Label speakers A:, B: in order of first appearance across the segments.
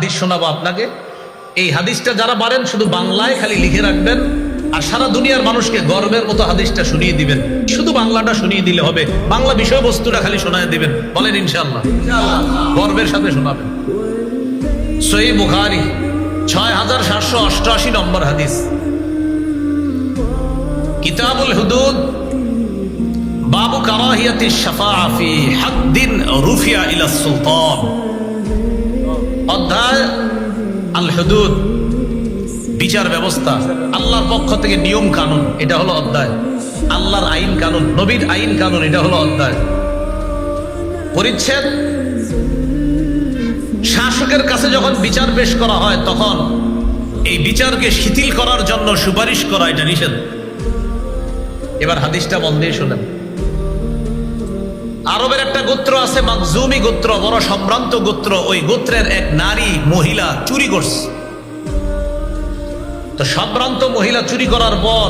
A: হাদিস শোনাবো আপনাকে। এই হাদিসটা যারা পারেন, শুধু বাংলায় খালি লিখে রাখবেন, আর সারা দুনিয়ার মানুষকে গর্বের মতো হাদিসটা শুনিয়ে দিবেন। শুধু বাংলাটা শুনিয়ে দিলে হবে। বাংলা বিষয়বস্তুটা খালি শোনায় দিবেন। বলেন ইনশাল্লাহ গর্বের সাথে শোনাবেন। সই বুখারি ছয় হাজার সাতশো অষ্টআশি নম্বর হাদিস। কিতাবুল হুদুদ, বাবু কারাহিয়াতি শাফাআ ফি হাদ্দিন রুফিয়া ইলা সুলতান। হুদুদ বিচার ব্যবস্থা, আল্লাহর পক্ষ থেকে নিয়ম কানুন, এটা হলো অধ্যায়। আল্লাহর আইন কানুন, নবীর আইন কানুন, এটা হলো অধ্যায়। পরিচ্ছেদ, শাসকের কাছে যখন বিচার পেশ করা হয়, তখন এই বিচারকে শিথিল করার জন্য সুপারিশ করা এটা নিষেধ। এবার হাদিসটা মন দিয়ে শোনেন। আরবের একটা গোত্র আছে মাকজুমি গোত্র, বড় সম্ভ্রান্ত গোত্র। ওই গোত্রের এক নারী, মহিলা চুরি করছে। তো সম্ভ্রান্ত মহিলা চুরি করার পর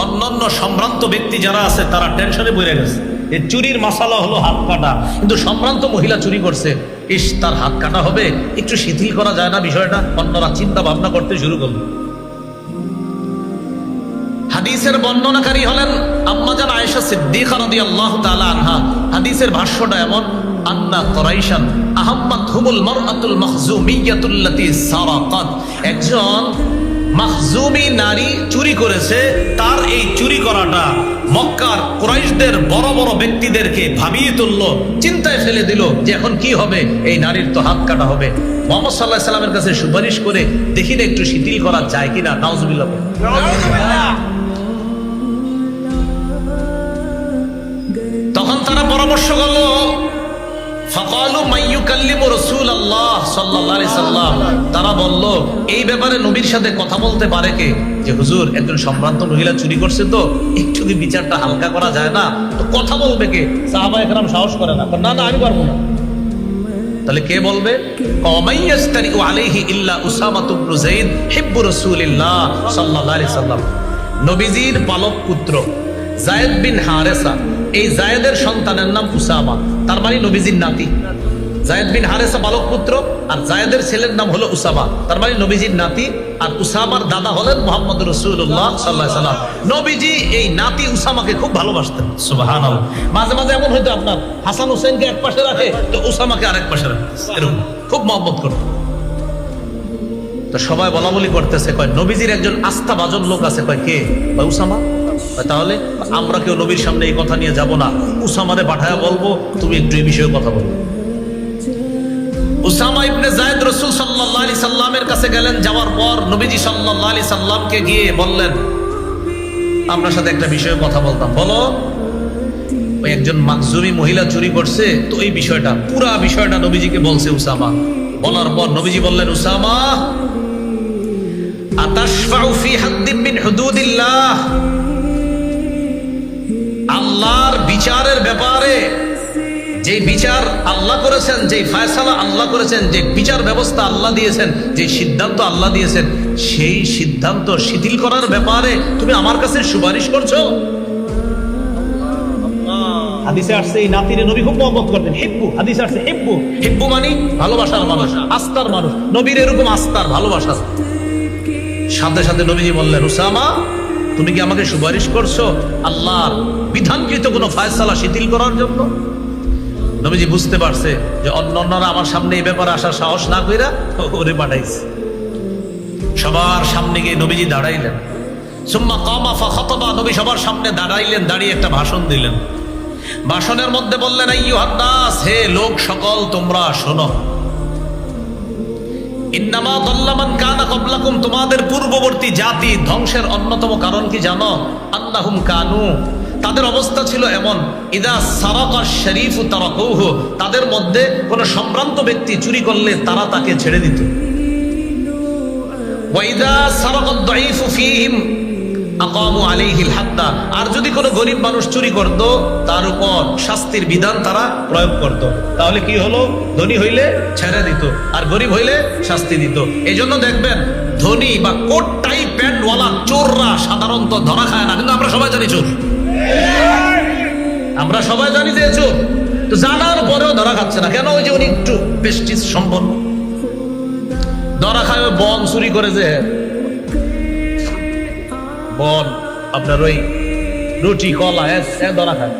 A: অন্যান্য সম্ভ্রান্ত ব্যক্তি যারা আছে, তারা টেনশনে বইরে গেছে। এই চুরির মশালা হলো হাত কাটা। কিন্তু সম্ভ্রান্ত মহিলা চুরি করছে। ইস, তার হাত কাটা হবে? একটু শিথিল করা যায় না বিষয়টা? অন্যরা চিন্তা ভাবনা করতে শুরু করল। হাদিসের বর্ণনাকারী হলেন আম্মাজান আয়েশা সিদ্দিকা রাদিয়াল্লাহু তাআলা আনহা। হাদিসের ভাষ্যটা এমন, আন্না কুরাইশান আহাম্মাত হুমুল মারআতুল মাখজুমিয়াতুল্লাতী সারাকাত। একজন মাখজুমি নারী চুরি করেছে, তার এই চুরি করাটা মক্কার কুরাইশদের বড় বড় ব্যক্তিদেরকে ভাবিয়ে তুললো, চিন্তায় ফেলে দিল যে এখন কি হবে, এই নারীর তো হাত কাটা হবে। মোহাম্মদ সাল্লাহ সাল্লামের কাছে সুপারিশ করে, দেখি না একটু শিথিল করা যায় কিনা নাউজুবিল্লাহ। তখন তারা পরামর্শ করল রাসূলুল্লাহ সাল্লাল্লাহু আলাইহি সাল্লাম। তারা এই ব্যাপারে নবীর সাথে কথা বলতে পারে কে? যে সম্ভ্রান্ত মহিলা চুরি করছে তো, একটু বিচারটা হালকা করা যায় না, তো কথা বলবে সাহস করে না না না তাহলে কে বলবে? যায়েদ নবীজির পালক পুত্র জায়েদ বিন হারেসা এই জায়েদের সন্তানের নাম উসামা তার মানে নবীজির নাতি। জায়েদ বিন হারেসা বালক পুত্র, আর জায়েদের ছেলের নাম হলো উসামা, তার মানে নবীজির নাতি, আর উসামার দাদা হলেন মোহাম্মদ রসুল্লাহ সাল্লাহ নবীজি এই নাতি উসামাকে খুব ভালোবাসতেন। সুবাহান মাঝে মাঝে এমন হয়তো আপনার, হাসান হুসেনকে এক পাশে রাখে, তো উসামাকে আরেক পাশে রাখে। এরকম, খুব মহব্বত করতেন তো সবাই বলা বলি করতেছে, কয়, নবীজির একজন আস্থা বাজন লোক আছে। কয়, কে? কয়, উসামা। তাহলে আমরা কেউ নবীর সামনে এই কথা নিয়ে যাব না। উসামারে পাঠায় বলব, তুমি একটু এই বিষয়ে কথা বলো। উসামা ইবনে জায়েদ রাসূল সাল্লামের কাছে গেলেন, যাওয়ার পর নবীজি সাল্লামকে গিয়ে বললেন, আপনার সাথে একটা বিষয়ে কথা বলতাম, বলো। ওই একজন মাকজুমি মহিলা চুরি করছে, তো এই বিষয়টা, পুরা বিষয়টা নবীজিকে বলছে উসামা। বলার পর নবীজি বললেন, উসামা, আতাশফাউ ফি মিন হুদুদিল্লাহ। বিচারের ব্যাপারে যে বিচার আল্লাহ করেছেন যে ফায়সালা আল্লাহ করেছেন যে বিচার ব্যবস্থা আল্লাহ দিয়েছেন যে সিদ্ধান্ত আল্লাহ দিয়েছেন সেই সিদ্ধান্ত শিথিল করার ব্যাপারে তুমি আমার কাছে সুপারিশ করছ? হাদিসে আসছে এই নাতিরে নবী খুব মহব্বত করতেন। হিব্বু হাদিসে আসছে হিব্বু। হিব্বু মানে ভালোবাসার মানুষ। আস্থার মানুষ। নবীর এরকম আস্থার ভালোবাসার। সাথে সাথে নবীজি বললেন উসামা তুমি কি আমাকে সুপারিশ করছ আল্লাহর বিধানকৃত কোনো ফায়সালা শিথিল করার জন্য? নবীজি বুঝতে পারছে যে অন্য অন্যরা আমার সামনে এই ব্যাপারে আসার সাহস না কইরা ওরে পাঠাইছে সবার সামনে গিয়ে নবীজি দাঁড়াইলেন। সুম্মা কামা ফা খতবা, নবী সবার সামনে দাঁড়াইলেন, দাঁড়িয়ে একটা ভাষণ দিলেন। ভাষণের মধ্যে বললেন আইয়ুহান্নাস হে লোক সকল, তোমরা শোনো। ইন্নামা দল্লামান কানা কবলাকুম, তোমাদের পূর্ববর্তী জাতি ধ্বংসের অন্যতম কারণ কি জানো? আন্নাহুম কানু। তাদের অবস্থা ছিল এমন, ইদা সারাকা শরীফ তারাকুহ। তাদের মধ্যে কোনো সম্ভ্রান্ত ব্যক্তি চুরি করলে তারা তাকে ছেড়ে দিত। ওয়াইদা সারাকাদ দাঈফু ফীহিম হাদ্দা আর যদি কোনো গরিব মানুষ চুরি করত, তার উপর শাস্তির বিধান তারা প্রয়োগ করত। তাহলে কি হলো? ধনী হইলে ছেড়ে দিত, আর গরিব হইলে শাস্তি দিত। এই জন্য দেখবেন, ধনী বা কোট টাই প্যান্টওয়ালা চোররা সাধারণত ধরা খায় না। কিন্তু আমরা সবাই জানি চোর। আমরা সবাই জানি যে চোর। তো জানার পরেও ধরা খাচ্ছে না। কেন? ওই যে উনি একটু পেস্টিস সম্পন্ন। ধরা খায় বন চুরি করে যে বন আপনার ওই রুটি কলা ধরা খায়।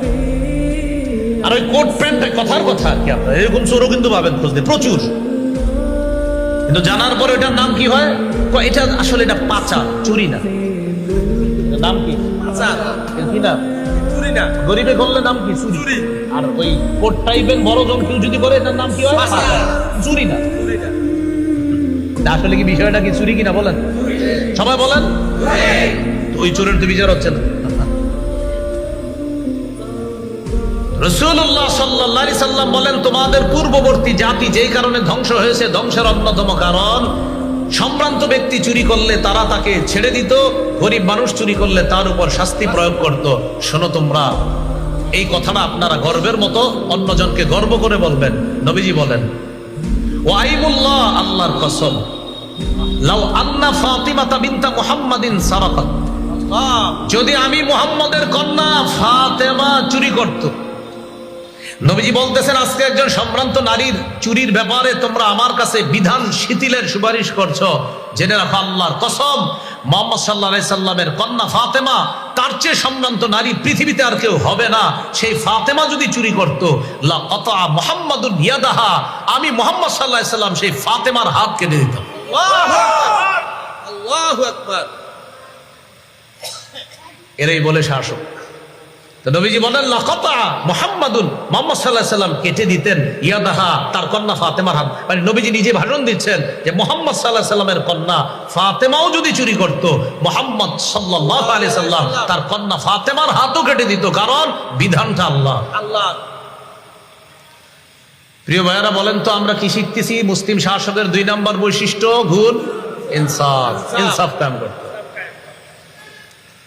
A: আর ওই কোট প্যান্ট কথার কথা আর কি আপনার। এরকম চোরও কিন্তু পাবেন খুঁজতে প্রচুর। কিন্তু জানার পরে ওটার নাম কি হয়? এটা আসলে এটা পাচা চুরি না। নাম কি? না।
B: চুরি না।
A: গরিবে করলে নাম কি? চুরি। আর ওই কোট টাইপের বড় জন কেউ যদি করে এটার নাম কি হয়। চুরি না। আসলে কি বিষয়টা কি চুরি কিনা বলেন? সবাই বলেন? ওই চোরের তো বিচার হচ্ছে না। রসুল্লাহ সাল্লাহ সাল্লাম বলেন, তোমাদের পূর্ববর্তী জাতি কারণে ধ্বংস হয়েছে, ধ্বংসের অন্যতম কারণ, সম্ভ্রান্ত ব্যক্তি চুরি করলে তারা তাকে ছেড়ে দিত, গরিব মানুষ চুরি করলে তার উপর শাস্তি প্রয়োগ করত। শোনো তোমরা, এই কথাটা আপনারা গর্বের মতো অন্যজনকে গর্ব করে বলবেন। নবীজি বলেন আল্লাহর কসম, লাউ আন্না ফাতিমাতা বিনতা মুহাম্মাদিন সারাকাত। যদি আমি মোহাম্মদের কন্যা ফাতেমা চুরি করত। নবীজি বলতেছেন, আজকে একজন সম্ভ্রান্ত নারীর চুরির ব্যাপারে তোমরা আমার কাছে বিধান শিথিলের সুপারিশ করছ। জেনে রাখো আল্লাহর কসম, মোহাম্মদ সাল্লাহ সাল্লামের কন্যা ফাতেমা, তার চেয়ে সম্ভ্রান্ত নারী পৃথিবীতে আর কেউ হবে না। সেই ফাতেমা যদি চুরি করতো লা কতা মোহাম্মদুল ইয়াদাহা, আমি মোহাম্মদ সাল্লাহ সাল্লাম সেই ফাতেমার হাত কেটে দিতাম
B: আল্লাহু আকবার
A: এরাই বলে শাসক। তো নবীজি বলেন লাকতা মোহাম্মদুন মোহাম্মদ সাল্লাহ সাল্লাম কেটে দিতেন ইয়াদাহা তার কন্যা ফাতেমার হাত। মানে নবীজি নিজে ভাষণ দিচ্ছেন যে মোহাম্মদ সাল্লাহ সাল্লামের কন্যা ফাতেমাও যদি চুরি করত মোহাম্মদ সাল্লাহ আলি সাল্লাম তার কন্যা ফাতেমার হাতও কেটে দিত। কারণ বিধানটা আল্লাহ।
B: আল্লাহ।
A: প্রিয় ভাইয়ারা বলেন তো আমরা কি শিখতেছি? মুসলিম শাসকের দুই নম্বর বৈশিষ্ট্য গুণ ইনসাফ। ইনসাফ। কাম করতে।